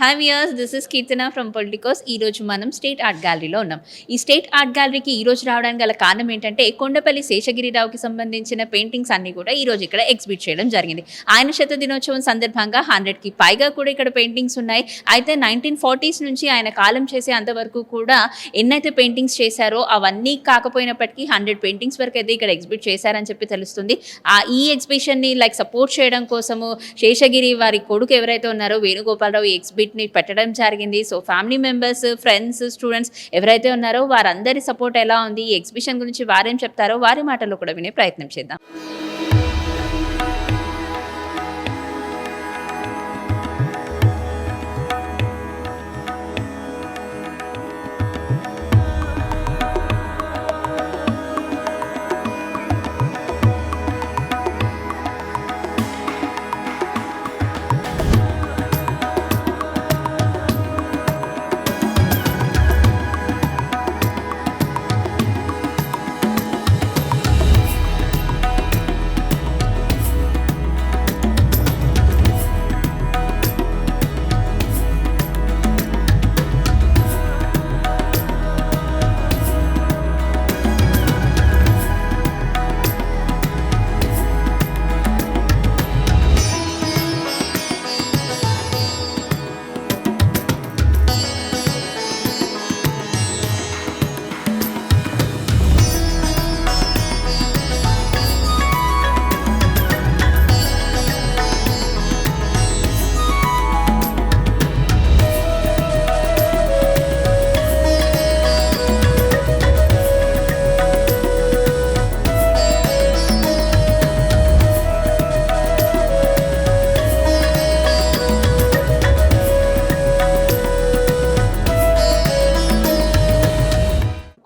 Hi viewers this is Keerthana from Politicos ఈ రోజు మనం స్టేట్ ఆర్ట్ గ్యాలరీలో ఉన్నాం. ఈ స్టేట్ ఆర్ట్ గ్యాలరీకి ఈ రోజు రావడానికి గల కారణం ఏంటంటే కొండపల్లి శేషగిరిరావుకి సంబంధించిన పెయింటింగ్స్ అన్ని కూడా ఈ రోజు ఇక్కడ ఎగ్జిబిట్ చేయడం జరిగింది. ఆయన శత దినోత్సవం సందర్భంగా హండ్రెడ్కి పైగా కూడా ఇక్కడ పెయింటింగ్స్ ఉన్నాయి. అయితే నైన్టీన్ ఫార్టీస్ నుంచి ఆయన కాలం చేసే అంతవరకు కూడా ఎన్నైతే పెయింటింగ్స్ చేశారో అవన్నీ కాకపోయినప్పటికీ హండ్రెడ్ పెయింటింగ్స్ వరకు అయితే ఇక్కడ ఎగ్జిబిట్ చేశారని చెప్పి తెలుస్తుంది. ఆ ఈ ఎగ్జిబిషన్ని లైక్ సపోర్ట్ చేయడం కోసము శేషగిరి వారి కొడుకు ఎవరైతే ఉన్నారో వేణుగోపాలరావు ఈ ఎగ్జిబిట్ని పెట్టడం జరిగింది. So family members friends students ఎవరైతే ఉన్నారో వారందరి సపోర్ట్ ఎలా ఉంది ఈ ఎగ్జిబిషన్ గురించి వారేం చెప్తారో వారి మాటలు కూడా వినే ప్రయత్నం చేద్దాం.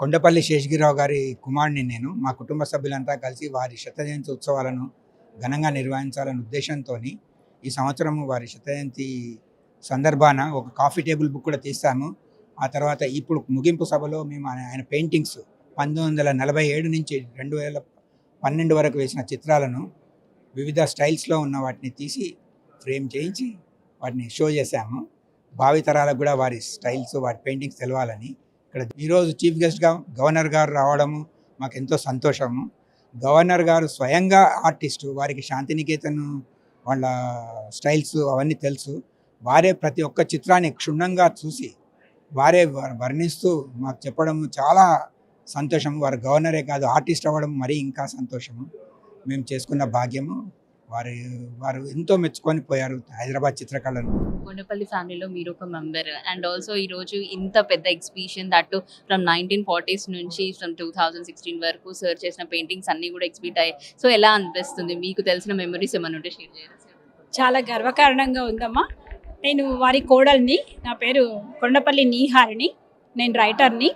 కొండపల్లి శేషగిరిరావు గారి కుమారుడిని నేను. మా కుటుంబ సభ్యులంతా కలిసి వారి శతజయంతి ఉత్సవాలను ఘనంగా నిర్వహించాలనే ఉద్దేశంతో ఈ సంవత్సరం వారి శతజయంతి సందర్భాన ఒక కాఫీ టేబుల్ బుక్ కూడా తీస్తాము. ఆ తర్వాత ఇప్పుడు ముగింపు సభలో మేము ఆయన ఆయన పెయింటింగ్స్ పంతొమ్మిది వందల నలభై ఏడు నుంచి రెండు వేల పన్నెండు వరకు వేసిన చిత్రాలను వివిధ స్టైల్స్లో ఉన్న వాటిని తీసి ఫ్రేమ్ చేయించి వాటిని షో చేశాము. భావితరాలకు కూడా వారి స్టైల్స్ వారి పెయింటింగ్స్ తెలవాలని ఇక్కడ ఈరోజు చీఫ్ గెస్ట్గా గవర్నర్ గారు రావడము మాకు ఎంతో సంతోషము. గవర్నర్ గారు స్వయంగా ఆర్టిస్టు వారికి శాంతినికేతన్ వాళ్ళ స్టైల్స్ అవన్నీ తెలుసు. వారే ప్రతి ఒక్క చిత్రాన్ని క్షుణ్ణంగా చూసి వారే వర్ణిస్తూ మాకు చెప్పడం చాలా సంతోషం వారు గవర్నరే కాదు ఆర్టిస్ట్ అవ్వడం మరీ ఇంకా సంతోషము. మేము చేసుకున్న భాగ్యము. వారి వారు ఎంతో మెచ్చుకొని పోయారు హైదరాబాద్ చిత్రకళను. కొండపల్లి ఫ్యామిలీలో మీరు ఒక మెంబర్. అండ్ ఆల్సో ఈ రోజు ఇంత పెద్ద exhibition that from nineteen forties నుంచి ఫ్రమ్ టూ థౌజండ్ సిక్స్టీన్ వరకు సర్చ్ చేసిన పెయింటింగ్స్ అన్ని కూడా ఎగ్జిబిట్ అయ్యాయి. సో ఎలా అనిపిస్తుంది? మీకు తెలిసిన మెమరీస్ ఏమైనా ఉంటే షేర్ చేయరా? చాలా గర్వకారణంగా ఉందమ్మా. నేను వారి కోడల్ని నా పేరు కొండపల్లి నీహారిని నేను రైటర్ని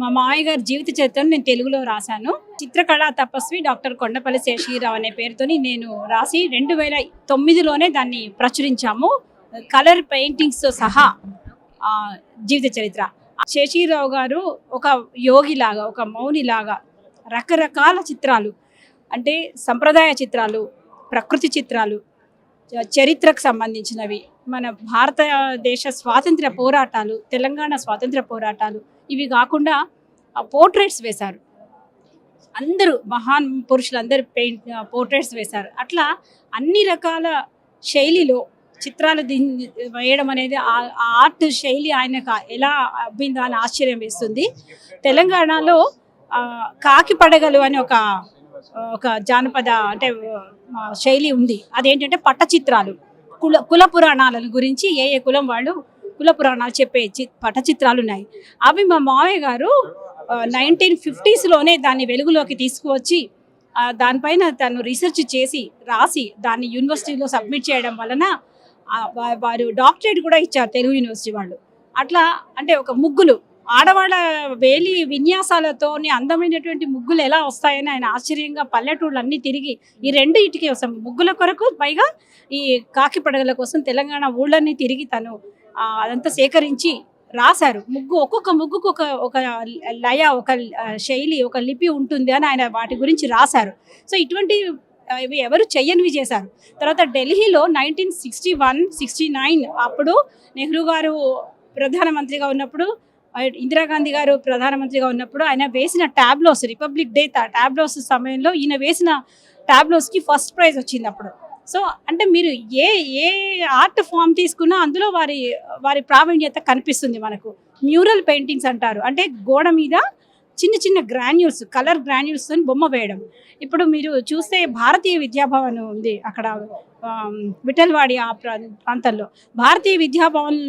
మా మామయ్య గారి జీవిత చరిత్రను నేను తెలుగులో రాశాను. చిత్రకళా తపస్వి డాక్టర్ కొండపల్లి శేషగిరిరావు అనే పేరుతోని నేను రాసి రెండు వేల తొమ్మిదిలోనే దాన్ని ప్రచురించాము. కలర్ పెయింటింగ్స్తో సహా జీవిత చరిత్ర. శేషగిరిరావు గారు ఒక యోగిలాగా ఒక మౌనిలాగా రకరకాల చిత్రాలు అంటే సంప్రదాయ చిత్రాలు ప్రకృతి చిత్రాలు చరిత్రకు సంబంధించినవి. మన భారతదేశ స్వాతంత్ర్య పోరాటాలు తెలంగాణ స్వాతంత్ర్య పోరాటాలు ఇవి కాకుండా పోర్ట్రేట్స్ వేశారు. అందరూ మహాన్ పురుషులందరూ పెయింట్ పోర్ట్రేట్స్ వేశారు. అట్లా అన్ని రకాల శైలిలో చిత్రాలు దిన్- వేయడం అనేది ఆ- ఆర్ట్ శైలి ఆయనకు ఎలా అబ్బిందా అని ఆశ్చర్యం వేస్తుంది. తెలంగాణలో కాకి పడగలు అని ఒక ఒక జానపద అంటే శైలి ఉంది. అదేంటంటే పట్టచిత్రాలు కుల కుల పురాణాల గురించి ఏ ఏ కులం వాళ్ళు కుల పురాణాలు చెప్పే పటచిత్రాలు ఉన్నాయి అవి మా మావయ్య గారు నైన్టీన్ ఫిఫ్టీస్లోనే దాన్ని వెలుగులోకి తీసుకువచ్చి దానిపైన తను రీసెర్చ్ చేసి రాసి దాన్ని యూనివర్సిటీలో సబ్మిట్ చేయడం వలన వారు డాక్టరేట్ కూడా ఇచ్చారు తెలుగు యూనివర్సిటీ వాళ్ళు. అట్లా అంటే ఒక ముగ్గులు ఆడవాళ్ళ వేలి విన్యాసాలతోని అందమైనటువంటి ముగ్గులు ఎలా వస్తాయని ఆయన ఆశ్చర్యంగా పల్లెటూళ్ళు అన్నీ తిరిగి ఈ రెండు ఇటుకే వస్తాం. ముగ్గుల కొరకు పైగా ఈ కాకి పడగల కోసం తెలంగాణ ఊళ్ళన్నీ తిరిగి తను అదంతా సేకరించి రాశారు. ముగ్గు ఒక్కొక్క ముగ్గుకు ఒక ఒక లయ ఒక శైలి ఒక లిపి ఉంటుంది అని ఆయన వాటి గురించి రాశారు. సో ఇటువంటి ఇవి ఎవరు చెయ్యనివి చేశారు. తర్వాత ఢిల్లీలో nineteen sixty one sixty nine అప్పుడు నెహ్రూ గారు ప్రధానమంత్రిగా ఉన్నప్పుడు ఇందిరాగాంధీ గారు ప్రధానమంత్రిగా ఉన్నప్పుడు ఆయన వేసిన ట్యాబ్లోస్ రిపబ్లిక్ డే ట్యాబ్లోస్ సమయంలో ఈయన వేసిన ట్యాబ్లోస్కి ఫస్ట్ ప్రైజ్ వచ్చింది అప్పుడు. సో అంటే మీరు ఏ ఏ ఆర్ట్ ఫామ్ తీసుకున్నా అందులో వారి వారి ప్రావీణ్యత కనిపిస్తుంది మనకు. మ్యూరల్ పెయింటింగ్స్ అంటారు. అంటే గోడ మీద చిన్న చిన్న గ్రాన్యూల్స్ కలర్ గ్రాన్యూల్స్ అని బొమ్మ వేయడం. ఇప్పుడు మీరు చూస్తే భారతీయ విద్యాభవన్ ఉంది అక్కడ విఠల్వాడి ఆ ప్రా- ప్రాంతంలో. భారతీయ విద్యాభవన్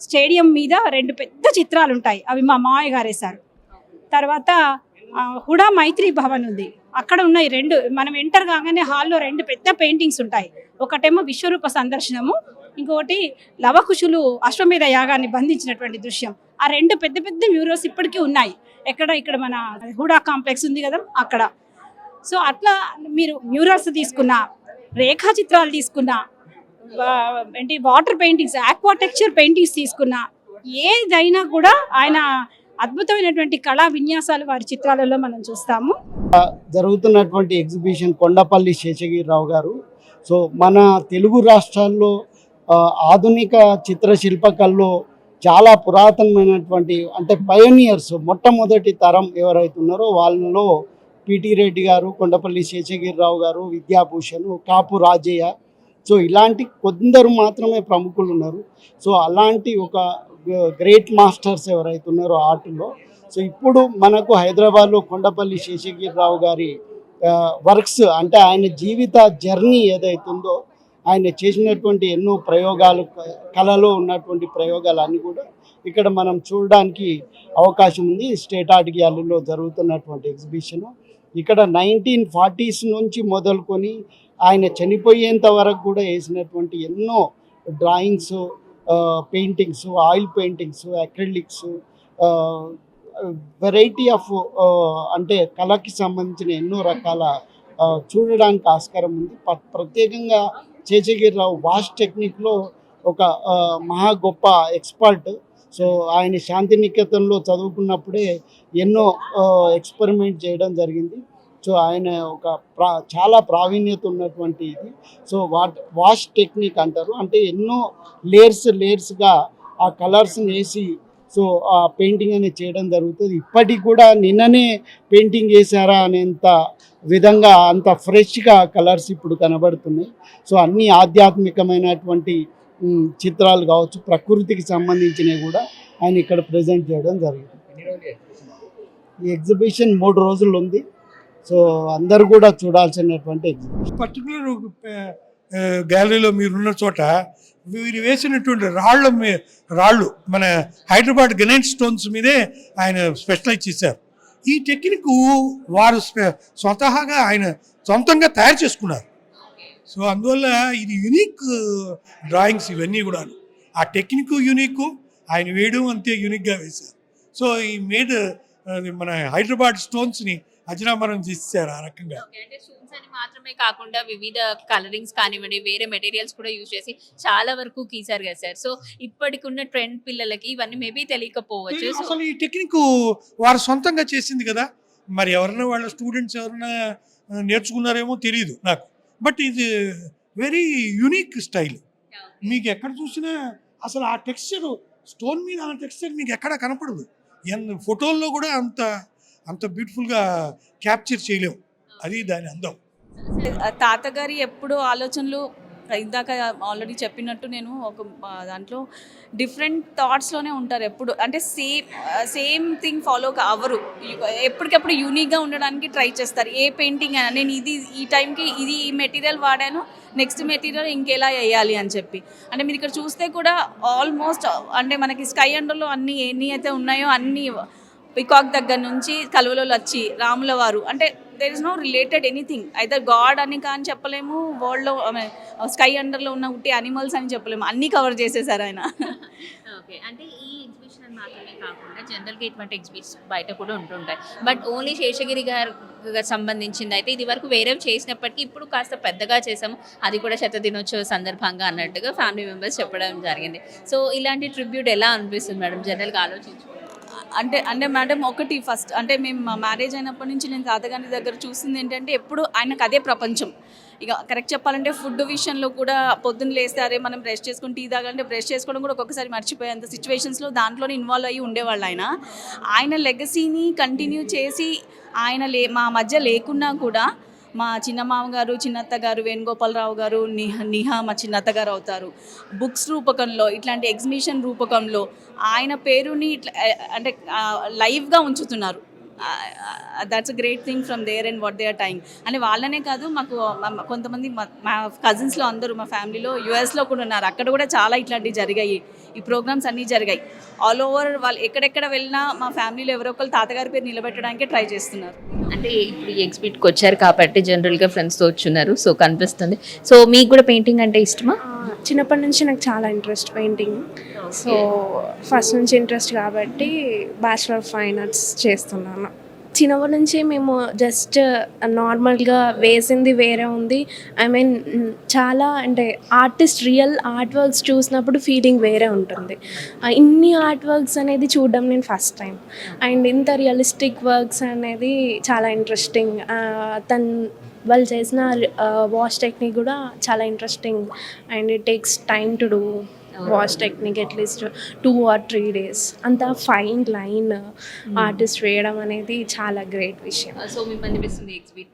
స్టేడియం మీద రెండు పెద్ద చిత్రాలు ఉంటాయి అవి మా మామయ్య గారు వేశారు తర్వాత హుడా మైత్రి భవన్ ఉంది. అక్కడ ఉన్నాయి రెండు మనం ఎంటర్ కాగానే హాల్లో రెండు పెద్ద పెయింటింగ్స్ ఉంటాయి. ఒకటేమో విశ్వరూప సందర్శనము ఇంకొకటి లవకుశులు అశ్వమేధ యాగాన్ని బంధించినటువంటి దృశ్యం. ఆ రెండు పెద్ద పెద్ద మ్యూరల్స్ ఇప్పటికీ ఉన్నాయి. ఎక్కడ ఇక్కడ మన హుడా కాంప్లెక్స్ ఉంది కదా అక్కడ. సో అట్లా మీరు మ్యూరల్స్ తీసుకున్నా రేఖా చిత్రాలు తీసుకున్నా ఏంటి వాటర్ పెయింటింగ్స్ ఆక్వాటెక్చర్ పెయింటింగ్స్ తీసుకున్నా ఏదైనా కూడా ఆయన అద్భుతమైనటువంటి కళా విన్యాసాలు వారి చిత్రాలలో మనం చూస్తాము. జరుగుతున్నటువంటి ఎగ్జిబిషన్ కొండపల్లి శేషగిరిరావు గారు. సో మన తెలుగు రాష్ట్రాల్లో ఆధునిక చిత్రశిల్పకల్లో చాలా పురాతనమైనటువంటి అంటే పయోనియర్స్ మొట్టమొదటి తరం ఎవరైతే ఉన్నారో వాళ్ళలో పిటి రెడ్డి గారు కొండపల్లి శేషగిరిరావు గారు విద్యాభూషణ్ కాపు రాజయ్య. సో ఇలాంటి కొందరు మాత్రమే ప్రముఖులు ఉన్నారు. సో అలాంటి ఒక గ్రేట్ మాస్టర్స్ ఎవరైతే ఉన్నారో ఆర్ట్లో. సో ఇప్పుడు మనకు హైదరాబాద్లో కొండపల్లి శేషగిరిరావు గారి వర్క్స్ అంటే ఆయన జీవిత జర్నీ ఏదైతుందో ఆయన చేసినటువంటి ఎన్నో ప్రయోగాలు కళలో ఉన్నటువంటి ప్రయోగాలన్నీ కూడా ఇక్కడ మనం చూడడానికి అవకాశం ఉంది. స్టేట్ ఆర్ట్ గ్యాలరీలో జరుగుతున్నటువంటి ఎగ్జిబిషను. ఇక్కడ నైన్టీన్ ఫార్టీస్ నుంచి మొదలుకొని ఆయన చనిపోయేంత వరకు కూడా వేసినటువంటి ఎన్నో drawings paintings oil paintings acrylics variety of అంటే కళకి సంబంధించిన ఎన్నో రకాల చూడడానికి ఆస్కారం ఉంది. ప్రత్యేకంగా చేచగిరిరావు వాష్ టెక్నిక్లో ఒక మహా గొప్ప ఎక్స్పర్ట్ సో ఆయన శాంతినికేతన్లో చదువుకున్నప్పుడే ఎన్నో ఎక్స్పెరిమెంట్ చేయడం జరిగింది. సో ఆయన ఒక ప్రా చాలా ప్రావీణ్యత ఉన్నటువంటి ఇది. సో వాట్ వాష్ టెక్నిక్ అంటారు. అంటే ఎన్నో లేయర్స్ లేయర్స్గా ఆ కలర్స్ని వేసి సో ఆ పెయింటింగ్ అనేది చేయడం జరుగుతుంది. ఇప్పటికి కూడా నిన్ననే పెయింటింగ్ చేశారా అనేంత విధంగా అంత ఫ్రెష్గా కలర్స్ ఇప్పుడు కనబడుతున్నాయి. సో అన్ని ఆధ్యాత్మికమైనటువంటి చిత్రాలు కావచ్చు ప్రకృతికి సంబంధించినవి కూడా ఆయన ఇక్కడ ప్రజెంట్ చేయడం జరిగింది. ఈ ఎగ్జిబిషన్ మూడు రోజులు ఉంది. సో అందరు కూడా చూడాల్సినటువంటి ఎగ్జిబిషన్ పర్టికులర్ గ్యాలరీలో మీరున్న చోట వీరు వేసినటువంటి రాళ్ళ మీ- రాళ్ళు మన హైదరాబాద్ గ్రనైట్ స్టోన్స్ మీదే ఆయన స్పెషలైజ్ చేశారు. ఈ టెక్నిక్ వారు స్వతహాగా ఆయన సొంతంగా తయారు చేసుకున్నారు. సో అందువల్ల ఇది యునిక్ డ్రాయింగ్స్ ఇవన్నీ కూడా ఆ టెక్నిక్ యునిక్ ఆయన వేయడం అంతే యునిక్గా వేశారు. సో ఈ మేడ్ మన హైదరాబాద్ స్టోన్స్ని అజరామరం చేశారు ఆ రకంగా. ఓకే అంటే స్టోన్స్ అని మాత్రమే కాకుండా వివిధ కలరింగ్స్ కానివ్వండి వేరే మెటీరియల్స్ కూడా యూజ్ చేసి చాలా వరకు గీసారు కదా సార్. సో ఇప్పటికున్న ట్రెండ్ పిల్లలకి ఇవన్నీ మేబీ తెలియకపోవచ్చు. అసలు ఈ టెక్నిక్ వారు సొంతంగా చేసింది కదా. మరి ఎవరైనా వాళ్ళ స్టూడెంట్స్ ఎవరైనా నేర్చుకున్నారేమో తెలియదు నాకు. బట్ ఇది వెరీ యూనిక్ స్టైల్. మీకు ఎక్కడ చూసినా అసలు ఆ టెక్స్చర్ స్టోన్ మీద ఆ టెక్స్చర్ మీకు ఎక్కడ కనపడదు. ఎన్ ఫోటోల్లో కూడా అంత అంత బ్యూటిఫుల్గా క్యాప్చర్ చేయలేము అది దాని అందం. తాతగారి ఎప్పుడు ఆలోచనలు ఇందాక ఆల్రెడీ చెప్పినట్టు నేను ఒక దాంట్లో డిఫరెంట్ థాట్స్లోనే ఉంటారు ఎప్పుడు. అంటే సేమ్ సేమ్ థింగ్ ఫాలో అవ్వరు. ఎప్పటికప్పుడు యూనిక్గా ఉండడానికి ట్రై చేస్తారు. ఏ పెయింటింగ్ అయినా నేను ఇది ఈ టైంకి ఇది ఈ మెటీరియల్ వాడాను నెక్స్ట్ మెటీరియల్ ఇంకెలా వేయాలి అని చెప్పి. అంటే మీరు ఇక్కడ చూస్తే కూడా ఆల్మోస్ట్ అంటే మనకి స్కై అండర్లో అన్ని ఎన్ని అయితే ఉన్నాయో అన్ని పికాక్ దగ్గర నుంచి కలువలో వచ్చి రాముల వారు. అంటే there is no related anything అయితే గాడ్ అని కానీ చెప్పలేము వరల్డ్లో స్కై అండర్లో ఉన్న ఉట్టి అనిమల్స్ అని చెప్పలేము. అన్నీ కవర్ చేసేసారు ఆయన. ఓకే అంటే ఈ ఎగ్జిబిషన్ మాత్రమే కాకుండా జనరల్గా ఇటువంటి ఎగ్జిబిషన్ బయట కూడా ఉంటుంటాయి. బట్ ఓన్లీ శేషగిరి గారు సంబంధించింది అయితే ఇది వరకు వేరే చేసినప్పటికీ ఇప్పుడు కాస్త పెద్దగా చేసాము అది కూడా శత దినోత్సవ సందర్భంగా అన్నట్టుగా ఫ్యామిలీ మెంబర్స్ చెప్పడం జరిగింది. సో ఇలాంటి ట్రిబ్యూట్ ఎలా అనిపిస్తుంది మేడం? జనరల్గా ఆలోచించు అంటే అంటే మేడం ఒకటి ఫస్ట్ అంటే మేము మా మ్యారేజ్ అయినప్పటి నుంచి నేను తాతగారి దగ్గర చూసింది ఏంటంటే ఎప్పుడు ఆయనకు అదే ప్రపంచం. ఇక కరెక్ట్ చెప్పాలంటే ఫుడ్ విషయంలో కూడా పొద్దున్న లేస్తారే మనం బ్రష్ చేసుకుని టీ తాగాలంటే బ్రష్ చేసుకోవడం కూడా ఒక్కొక్కసారి మర్చిపోయేంత సిచ్యువేషన్స్లో దాంట్లోనే ఇన్వాల్వ్ అయ్యి ఉండేవాళ్ళు ఆయన. ఆయన లెగసీని కంటిన్యూ చేసి ఆయన లే మా మధ్య లేకున్నా కూడా మా చిన్న గారు చిన్నత్త గారు వేణుగోపాలరావు గారు నిహ నిహా మా చిన్నత్త గారు అవుతారు. బుక్స్ రూపకంలో ఇట్లాంటి ఎగ్జిబిషన్ రూపకంలో ఆయన పేరుని ఇట్లా అంటే లైవ్గా ఉంచుతున్నారు. That's a great thing from there and what they are trying అని వాళ్ళనే కాదు మాకు కొంతమంది మా- కజిన్స్లో అందరూ మా ఫ్యామిలీలో యూఎస్లో కూడా ఉన్నారు. అక్కడ కూడా చాలా ఇట్లాంటివి జరిగాయి. ఈ ప్రోగ్రామ్స్ అన్నీ జరిగాయి. ఆల్ ఓవర్ వాళ్ళు ఎక్కడెక్కడ వెళ్ళినా మా ఫ్యామిలీలో ఎవరో ఒకరు తాతగారి పేరు నిలబెట్టడానికే ట్రై చేస్తున్నారు. అంటే ఇప్పుడు ఈ ఎగ్జిబిట్కి వచ్చారు కాబట్టి జనరల్గా ఫ్రెండ్స్తో వచ్చున్నారు. సో కనిపిస్తుంది. సో మీకు కూడా పెయింటింగ్ అంటే ఇష్టమా? చిన్నప్పటి నుంచి నాకు చాలా ఇంట్రెస్ట్ పెయింటింగ్. సో ఫస్ట్ నుంచి ఇంట్రెస్ట్ కాబట్టి బ్యాచిలర్ ఆఫ్ ఫైన్ ఆర్ట్స్ చేస్తున్నాను. చిన్నప్పటి నుంచి మేము జస్ట్ నార్మల్గా వేసింది వేరే ఉంది. ఐ మీన్ చాలా అంటే ఆర్టిస్ట్ రియల్ ఆర్ట్ వర్క్స్ చూసినప్పుడు ఫీలింగ్ వేరే ఉంటుంది. ఇన్ని ఆర్ట్ వర్క్స్ అనేది చూడడం నేను ఫస్ట్ టైం అండ్ ఇంత రియలిస్టిక్ వర్క్స్ అనేది చాలా ఇంట్రెస్టింగ్ తను వాళ్ళు చేసిన వాష్ టెక్నిక్ కూడా చాలా interesting and it takes time to do wash technique at least two or three days అంత ఫైన్ లైన్ ఆర్టిస్ట్ వేయడం అనేది చాలా గ్రేట్ విషయం. సో మీకు అనిపిస్తుంది ఎగ్జిబిట్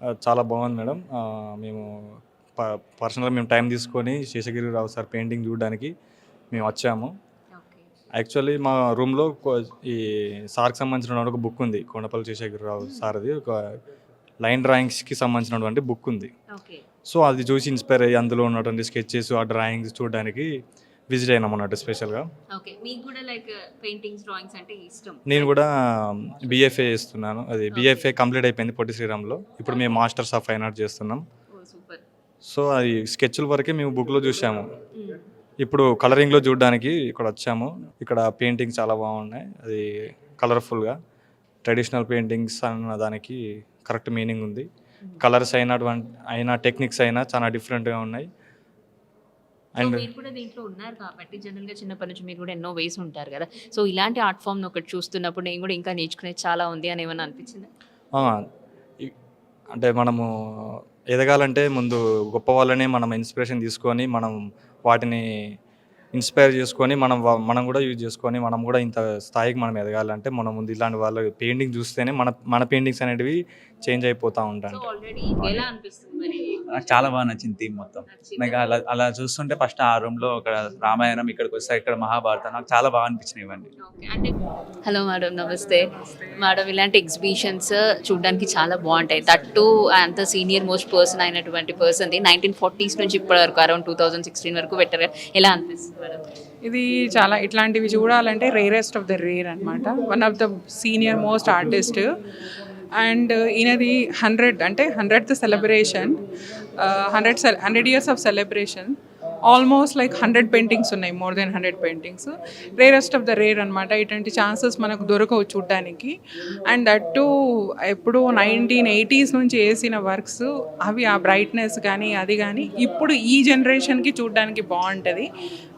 ఆ, చాలా బాగుంది మేడం. ఆ, మేము ప పర్సనల్గా మేము టైం తీసుకొని శేషగిరి రావు సార్ పెయింటింగ్ చూడడానికి మేము వచ్చాము. ఓకే యాక్చువల్లీ మా రూమ్లో ఈ సార్కి సంబంధించిన ఒక బుక్ ఉంది. కొండపల్లి శేషగిరి రావు సార్ది. ఒక లైన్ డ్రాయింగ్స్కి సంబంధించినటువంటి బుక్ ఉంది. సో అది చూసి ఇన్స్పైర్ అయ్యి అందులో ఉన్నటువంటి స్కెచెస్ ఆ డ్రాయింగ్స్ చూడడానికి విజిట్ అయినాం అన్నట్టు స్పెషల్గా. నేను కూడా బీఎఫ్ఏ చేస్తున్నాను. అది బీఎఫ్ఏ కంప్లీట్ అయిపోయింది పొట్టి శ్రీరామ్లో. ఇప్పుడు మేము మాస్టర్స్ ఆఫ్ ఫైన్ ఆర్ట్ చేస్తున్నాం. సో అది స్కెచ్ల వరకే మేము బుక్లో చూసాము. ఇప్పుడు కలరింగ్లో చూడడానికి ఇక్కడ వచ్చాము. ఇక్కడ పెయింటింగ్స్ చాలా బాగున్నాయి. అది కలర్ఫుల్గా. ట్రెడిషనల్ పెయింటింగ్స్ అన్న దానికి కరెక్ట్ మీనింగ్ ఉంది. కలర్స్ అయినటువంటి అయిన టెక్నిక్స్ అయినా చాలా డిఫరెంట్గా ఉన్నాయి. అండ్ మీరు కూడా దీంట్లో ఉన్నారు కాబట్టి జనరల్గా చిన్నప్పటి నుంచి మీరు కూడా ఎన్నో వేసి ఉంటారు కదా. సో ఇలాంటి ఆర్ట్ ఫామ్ ఒకటి చూస్తున్నప్పుడు నేను కూడా ఇంకా నేర్చుకునేది చాలా ఉంది అని ఏమైనా అనిపించింది? అంటే మనము ఎదగాలంటే ముందు గొప్ప వాళ్ళని మనం ఇన్స్పిరేషన్ తీసుకొని మనం వాటిని ఇన్స్పైర్ చేసుకొని మనం మనం కూడా యూజ్ చేసుకొని మనం కూడా ఇంత స్థాయికి మనం ఎదగాలంటే మనం ముందు ఇలాంటి వాళ్ళ పెయింటింగ్ చూస్తేనే మన మన పెయింటింగ్స్ అనేటివి చేంజ్ అయిపోతూ సో ఉంటాయి ఆల్రెడీ ఎలా అనిపిస్తుంది మరి? నాకు చాలా బాగా నచ్చింది థీమ్ మొత్తం. నాకు అలా అలా చూస్తుంటే ఫస్ట్ ఆ రూమ్లో ఒక రామాయణం ఇక్కడికి వస్తే ఇక్కడ మహాభారతం నాకు చాలా బాగా అనిపించినాయి ఇవన్నీ. ఓకే అంటే హలో మేడం నమస్తే. మేడం ఇలాంటి ఎగ్జిబిషన్స్ చూడడానికి చాలా బాగుంటాయి. దట్టు అంత సీనియర్ మోస్ట్ పర్సన్ అయినటువంటి పర్సన్ది నైన్టీన్ ఫార్టీస్ నుంచి ఇప్పటి వరకు అరౌండ్ టూ థౌజండ్ సిక్స్టీన్ వరకు పెట్టారు. ఎలా అనిపిస్తుంది మేడం? ఇది చాలా ఇట్లాంటివి చూడాలంటే రేరెస్ట్ ఆఫ్ ద రేర్ అనమాట one of the senior most artist and ఈయనది హండ్రెడ్ అంటే hundred celebration hundred hundred years of celebration. Almost like hundred paintings ఉన్నాయి more than hundred paintings. Rarest of the rare అనమాట ఇటువంటి chances మనకు దొరకవు చూడడానికి. And that to ఎప్పుడు nineteen eighties నుంచి వేసిన వర్క్స్ అవి ఆ బ్రైట్నెస్ కానీ అది కానీ ఇప్పుడు ఈ జనరేషన్కి చూడడానికి బాగుంటుంది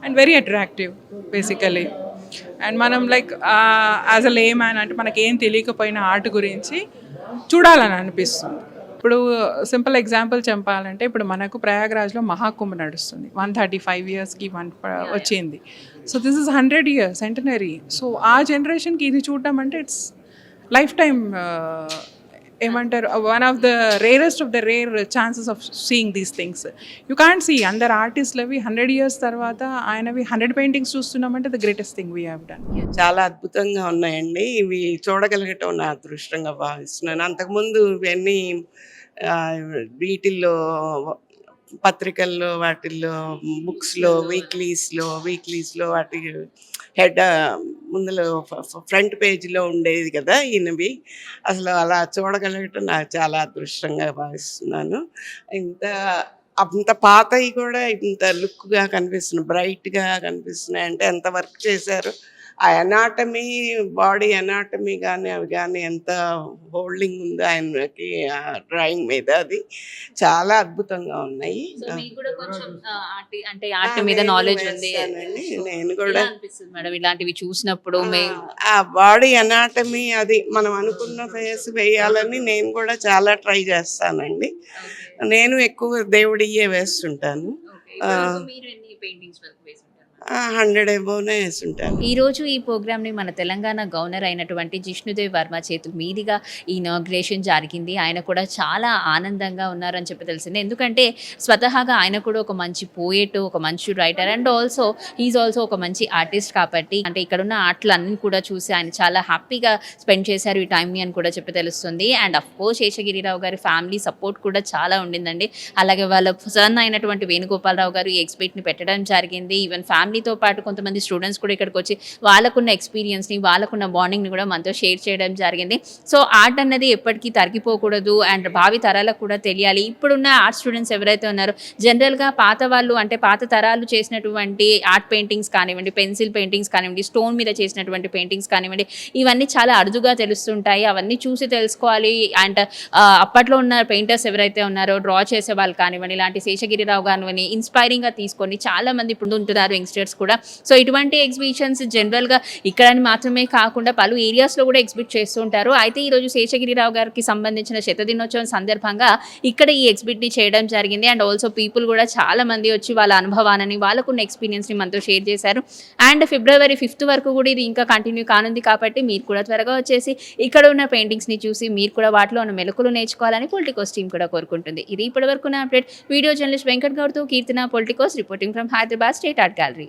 and very attractive basically. And మనం like as a layman అంటే మనకేం తెలియకపోయిన ఆర్ట్ గురించి చూడాలని అనిపిస్తుంది. ఇప్పుడు సింపుల్ ఎగ్జాంపుల్ చెప్పాలంటే ఇప్పుడు మనకు ప్రయాగ్రాజ్లో మహాకుంభ నడుస్తుంది. వన్ థర్టీ ఫైవ్ ఇయర్స్కి వన్ వచ్చింది. So this is hundred years centenary. So ఆ జనరేషన్కి ఇది చూడటం అంటే ఇట్స్ లైఫ్ టైమ్ ఏమంటారు one of the rarest of the rare chances of seeing these things you can't see అందరు ఆర్టిస్ట్లవి హండ్రెడ్ ఇయర్స్ తర్వాత ఆయనవి hundred paintings చూస్తున్నామంటే the greatest thing we have done చాలా అద్భుతంగా ఉన్నాయండి. ఇవి చూడగలగటం నా అదృష్టంగా భావిస్తున్నాను. అంతకుముందు ఇవన్నీ వీటిల్లో పత్రికల్లో వాటిల్లో బుక్స్లో వీక్లీస్లో వీక్లీస్లో వాటి హెడ్ ముందులో ఫ్రంట్ పేజీలో ఉండేది కదా ఈయనవి. అసలు అలా చూడగలగటం నాకు చాలా అదృష్టంగా భావిస్తున్నాను. ఇంత అంత పాతవి కూడా ఇంత లుక్గా కనిపిస్తున్నాయి బ్రైట్గా కనిపిస్తున్నాయి. అంటే ఎంత వర్క్ చేశారు? ఆ ఎనాటమీ బాడీ ఎనాటమీ కానీ అవి కానీ ఎంత హోల్డింగ్ ఉందో ఆయనకి ఆ డ్రాయింగ్ మీద అది చాలా అద్భుతంగా ఉన్నాయి. అంటే ఆర్ట్ మీద నాలెడ్జ్ ఉంది. నేను కూడా మేడం ఇలాంటివి చూసినప్పుడు? ఆ బాడీ ఎనాటమీ అది మనం అనుకున్న ఫేస్ వేయాలని నేను కూడా చాలా ట్రై చేస్తానండి. నేను ఎక్కువ దేవుడియే వేస్తుంటాను ఆ. మీరు ఎన్ని పెయింటింగ్స్ వరకు వేసుంటారు హండ్రెడ్ ఎబోనే వేస్తుంటాను ఈ రోజు ఈ ప్రోగ్రామ్ని మన తెలంగాణ గవర్నర్ అయినటువంటి జిష్ణుదేవ్ వర్మ చేతుల మీదుగా ఈ ఇనాగ్రేషన్ జరిగింది. ఆయన కూడా చాలా ఆనందంగా ఉన్నారని చెప్పి తెలిసింది. ఎందుకంటే స్వతహాగా ఆయన కూడా ఒక మంచి పోయేట్ ఒక మంచి writer and also is also ఒక మంచి ఆర్టిస్ట్ కాబట్టి అంటే ఇక్కడ ఉన్న ఆటలన్నీ కూడా చూసి ఆయన చాలా హ్యాపీగా స్పెండ్ చేశారు ఈ టైంని అని కూడా చెప్పి తెలుస్తుంది. అండ్ అఫ్ కోర్స్ శేషగిరిరావు గారి ఫ్యామిలీ సపోర్ట్ కూడా చాలా ఉండిందండి. అలాగే వాళ్ళ సన్ అయినటువంటి వేణుగోపాలరావు గారు ఈ ఎగ్జిబిట్ని పెట్టడం జరిగింది. ఈవెన్ ఫ్యామిలీ ఫ్యామిలీతో పాటు కొంతమంది స్టూడెంట్స్ కూడా ఇక్కడికి వచ్చి వాళ్ళకున్న ఎక్స్పీరియన్స్ని వాళ్ళకున్న బాండింగ్ని కూడా మనతో షేర్ చేయడం జరిగింది. సో ఆర్ట్ అన్నది ఎప్పటికీ తరిగిపోకూడదు అండ్ భావి తరాలకు కూడా తెలియాలి. ఇప్పుడున్న ఆర్ట్ స్టూడెంట్స్ ఎవరైతే ఉన్నారో జనరల్గా పాత వాళ్ళు అంటే పాత తరాలు చేసినటువంటి ఆర్ట్ పెయింటింగ్స్ కానివ్వండి పెన్సిల్ పెయింటింగ్స్ కానివ్వండి స్టోన్ మీద చేసినటువంటి పెయింటింగ్స్ కానివ్వండి ఇవన్నీ చాలా అరుదుగా తెలుస్తుంటాయి. అవన్నీ చూసి తెలుసుకోవాలి అండ్ అప్పట్లో ఉన్న పెయింటర్స్ ఎవరైతే ఉన్నారో డ్రా చేసే వాళ్ళు కానివ్వండి ఇలాంటి శేషగిరిరావు కానివ్వండి ఇన్స్పైరింగ్గా తీసుకొని చాలామంది ఇప్పుడు ఉంటున్నారు యంగ్స్టర్స్ కూడా. సో ఇటువంటి ఎగ్జిబిషన్స్ జనరల్గా ఇక్కడని మాత్రమే కాకుండా పలు ఏరియాస్లో కూడా ఎగ్జిబిట్ చేస్తుంటారు. అయితే ఈరోజు శేషగిరిరావు గారికి సంబంధించిన శతదినోత్సవం సందర్భంగా ఇక్కడ ఈ ఎగ్జిబిట్ని చేయడం జరిగింది. అండ్ ఆల్సో పీపుల్ కూడా చాలా మంది వచ్చి వాళ్ళ అనుభవాలని వాళ్ళకున్న ఎక్స్పీరియన్స్ని మనతో షేర్ చేశారు. అండ్ ఫిబ్రవరి ఫిఫ్త్ వరకు కూడా ఇది ఇంకా కంటిన్యూ కానుంది కాబట్టి మీరు కూడా త్వరగా వచ్చేసి ఇక్కడ ఉన్న పెయింటింగ్స్ని చూసి మీరు కూడా వాటిలో ఉన్న మెలకులు నేర్చుకోవాలని పొలిటికోస్ టీం కూడా కోరుకుంటుంది. ఇది ఇప్పటివరకు నా update. Video journalist Venkat గౌడ్తో Keerthana. Politicos reporting from Hyderabad state art gallery